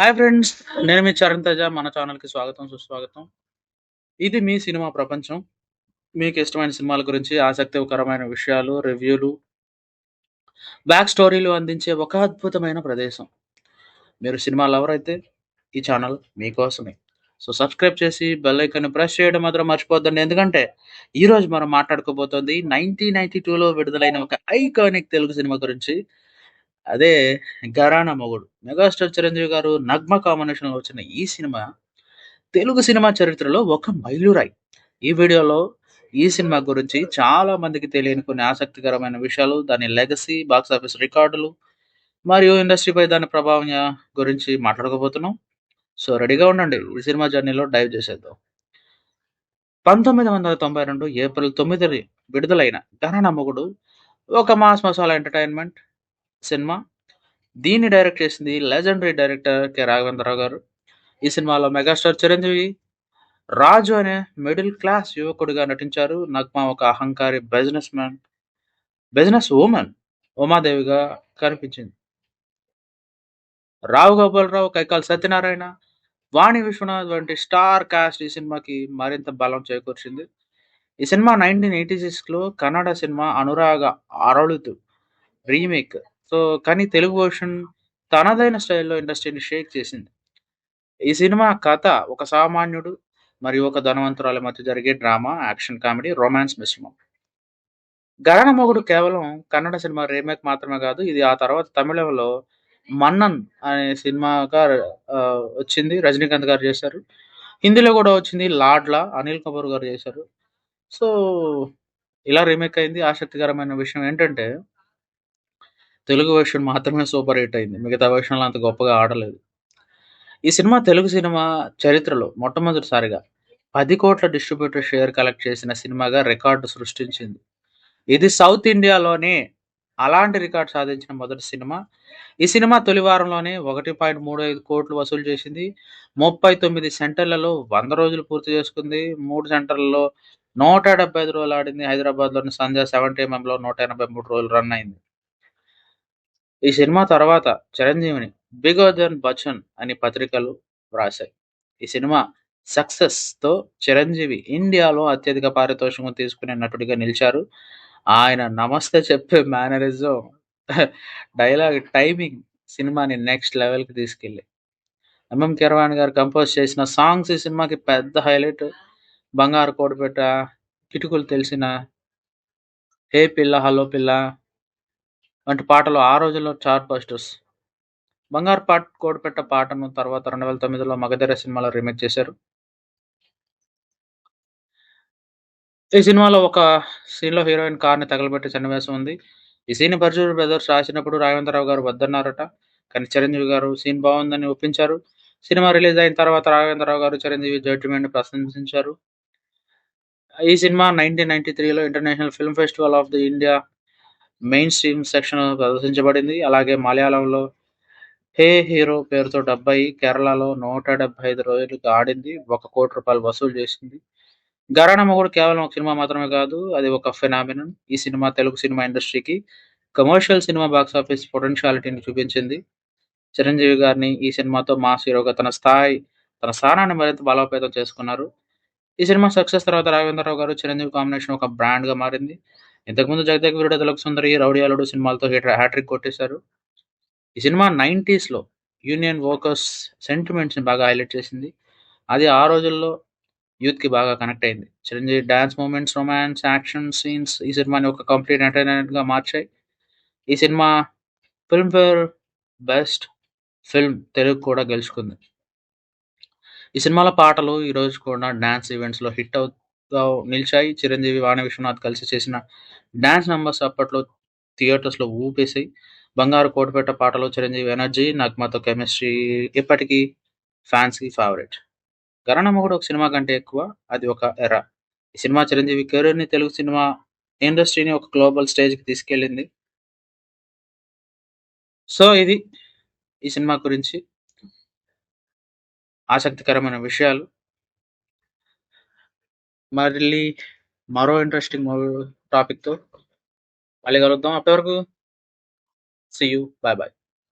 Hi friends నేను మీ చరణ్ తేజ మన ఛానల్కి స్వాగతం సుస్వాగతం. ఇది మీ సినిమా ప్రపంచం. మీకు ఇష్టమైన సినిమాల గురించి ఆసక్తికరమైన విషయాలు రివ్యూలు బ్యాక్ స్టోరీలు అందించే ఒక అద్భుతమైన ప్రదేశం. మీరు సినిమా లవర్ అయితే ఈ ఛానల్ మీకోసమే సో సబ్స్క్రైబ్ చేసి బెల్ ఐకాన్ ప్రెస్ చేయడం మాత్రం మర్చిపోద్దండి. ఎందుకంటే ఈరోజు మనం మాట్లాడుకోబోతోంది నైన్టీన్ నైన్టీ టూలో విడుదలైన ఒక ఐకానిక్ తెలుగు సినిమా గురించి. అదే గరాన మొగుడు. మెగాస్టార్ చిరంజీవి గారు నగ్మ కాంబినేషన్లో వచ్చిన ఈ సినిమా తెలుగు సినిమా చరిత్రలో ఒక మైలురాయి. ఈ వీడియోలో ఈ సినిమా గురించి చాలా మందికి తెలియని కొన్ని ఆసక్తికరమైన విషయాలు దాని లెగసీ బాక్స్ ఆఫీస్ రికార్డులు మరియు ఇండస్ట్రీపై దాని ప్రభావం గురించి మాట్లాడుకోబోతున్నాం సో రెడీగా ఉండండి. ఈ సినిమా జర్నీలో డైవ్ చేసేద్దాం. పంతొమ్మిది వందల తొంభై రెండు ఏప్రిల్ తొమ్మిది విడుదలైన ఘన నమ్మకుడు ఒక మాస్ మసాలా ఎంటర్టైన్మెంట్ సినిమా. దీన్ని డైరెక్ట్ చేసింది లెజెండరీ డైరెక్టర్ కె. రాఘవేంద్రరావు గారు. ఈ సినిమాలో మెగాస్టార్ చిరంజీవి. రాజు అనే మిడిల్ క్లాస్ యువకుడిగా నటించారు. నగ్మా ఒక అహంకారి బిజినెస్ మ్యాన్. బిజినెస్ ఉమెన్ ఉమాదేవిగా కనిపించింది. రావు గోపాలరావు కైకాల్ సత్యనారాయణ వాణి విశ్వనాథ్ వంటి స్టార్ కాస్ట్ ఈ సినిమాకి మరింత బలం చేకూర్చింది. ఈ సినిమా నైన్టీన్ ఎయిటీ సిక్స్లో కన్నడ సినిమా అనురాగ అరళుతు రీమేక్ సో కానీ తెలుగు వర్షన్ తనదైన స్టైల్లో ఇండస్ట్రీని షేక్ చేసింది. ఈ సినిమా కథ ఒక సామాన్యుడు మరియు ఒక ధనవంతురాల మధ్య జరిగే డ్రామా యాక్షన్ కామెడీ రొమాన్స్ మిశ్రమం. గరణ మొగుడు కేవలం కన్నడ సినిమా రీమేక్ మాత్రమే కాదు ఇది ఆ తర్వాత తమిళంలో మన్నన్ అనే సినిమాగా వచ్చింది. రజనీకాంత్ గారు చేశారు. హిందీలో కూడా వచ్చింది లాడ్లా అనిల్ కపూర్ గారు చేశారు. సో ఇలా రీమేక్ అయింది. ఆసక్తికరమైన విషయం ఏంటంటే తెలుగు వెర్షన్ మాత్రమే సూపర్ హిట్ అయింది. మిగతా వెర్షన్లు అంత గొప్పగా ఆడలేదు. ఈ సినిమా తెలుగు సినిమా చరిత్రలో మొట్టమొదటిసారిగా పది కోట్ల డిస్ట్రిబ్యూటర్ షేర్ కలెక్ట్ చేసిన సినిమాగా రికార్డు సృష్టించింది. ఇది సౌత్ ఇండియాలోనే అలాంటి రికార్డ్ సాధించిన మొదటి సినిమా. ఈ సినిమా తొలి వారంలోనే ఒకటి పాయింట్ మూడు ఐదు కోట్లు వసూలు చేసింది. ముప్పై తొమ్మిది సెంటర్లలో వంద రోజులు పూర్తి చేసుకుంది. మూడు సెంటర్లలో నూట డెబ్బై ఐదు రోజులు ఆడింది హైదరాబాద్లోని సంధ్య సెవెంటీ ఎంఎంలో నూట ఎనభై మూడు రోజులు రన్ అయింది. ఈ సినిమా తర్వాత చిరంజీవిని బిగర్ దెన్ బచ్చన్ అని పత్రికలు వ్రాశాయి. ఈ సినిమా సక్సెస్తో చిరంజీవి ఇండియాలో అత్యధిక పారితోషికం తీసుకునే నటుడిగా నిలిచారు. ఆయన నమస్తే చెప్పే మేనరిజం డైలాగ్ టైమింగ్ సినిమాని నెక్స్ట్ లెవెల్కి తీసుకెళ్ళి. ఎంఎం కిరవాణి గారు కంపోజ్ చేసిన సాంగ్స్ ఈ సినిమాకి పెద్ద హైలైట్. బంగారు కోడిపెట్ట కిటుకులు తెలిసిన హే పిల్ల హలో పిల్ల వంటి పాటలు ఆ రోజుల్లో చార్ట్ బస్టర్స్. బంగారు పాట కోడిపెట్ట పాటను తర్వాత రెండు వేల తొమ్మిదిలో మగధీర సినిమాలో రీమేక్ చేశారు. ఈ సినిమాలో ఒక సీన్లో హీరోయిన్ కార్ని తగలబెట్టే సన్నివేశం ఉంది. ఈ సీన్ పరచూరు బ్రదర్స్ రాసినప్పుడు రాఘవేంద్రరావు గారు వద్దన్నారట. కానీ చిరంజీవి గారు సీన్ బాగుందని ఒప్పించారు. సినిమా రిలీజ్ అయిన తర్వాత రాఘవేంద్రరావు గారు చిరంజీవి జడ్జిమెంట్ ప్రశంసించారు. ఈ సినిమా నైన్టీన్ నైన్టీ త్రీలో international film festival of the India mainstream section ప్రదర్శించబడింది. అలాగే మలయాళంలో హే హీరో పేరుతో డెబ్బై కేరళలో నూట డెబ్బై ఐదు రోజులకు ఆడింది. ఒక కోటి రూపాయలు వసూలు చేసింది. గరాణ మొగుడు కేవలం ఒక సినిమా మాత్రమే కాదు అది ఒక ఫెనామినన్. ఈ సినిమా తెలుగు సినిమా ఇండస్ట్రీకి కమర్షియల్ సినిమా బాక్స్ ఆఫీస్ పొటెన్షియాలిటీని చూపించింది. చిరంజీవి గారిని ఈ సినిమాతో మాస్ హీరోగా తన స్థాయి తన స్థానాన్ని మరింత బలోపేతం చేసుకున్నారు. ఈ సినిమా సక్సెస్ తర్వాత రాఘవేంద్రరావు గారు చిరంజీవి కాంబినేషన్ ఒక బ్రాండ్గా మారింది. ఇంతకుముందు జగదేక్ వీరుడు తెలుగు సుందరి రౌడీ అల్లుడు సినిమాలతో హ్యాట్రిక్ కొట్టేశారు. ఈ సినిమా నైంటీస్లో యూనియన్ వర్కర్స్ సెంటిమెంట్స్ని బాగా హైలైట్ చేసింది. అది ఆ రోజుల్లో యూత్కి బాగా కనెక్ట్ అయింది. Chiranjeevi dance movements romance action scenes ఈ సినిమాని ఒక కంప్లీట్ ఎంటర్టైన్మెంట్గా మార్చాయి. ఈ సినిమా ఫిల్మ్ఫేర్ బెస్ట్ ఫిల్మ్ తెలుగు కూడా గెలుచుకుంది. ఈ సినిమాలో పాటలు ఈరోజు కూడా డ్యాన్స్ ఈవెంట్స్లో హిట్ రావు నిలిచాయి చిరంజీవి వాణి విశ్వనాథ్ కలిసి చేసిన డాన్స్ నంబర్స్ అప్పట్లో థియేటర్స్లో ఊపేసాయి బంగారు కోటపేట పాటలు చిరంజీవి ఎనర్జీ నగ్మతో కెమిస్ట్రీ ఇప్పటికీ ఫ్యాన్స్కి ఫేవరెట్. గరణమ్మ కూడా ఒక సినిమా కంటే ఎక్కువ అది ఒక ఎరా. ఈ సినిమా చిరంజీవి కెరీర్ని తెలుగు సినిమా ఇండస్ట్రీని ఒక గ్లోబల్ స్టేజ్కి తీసుకెళ్ళింది. సో ఇది ఈ సినిమా గురించి ఆసక్తికరమైన విషయాలు. మళ్ళీ మరో ఇంట్రెస్టింగ్ టాపిక్తో మళ్ళీ కలుద్దాం. అప్పటి వరకు సి యూ బాయ్ బాయ్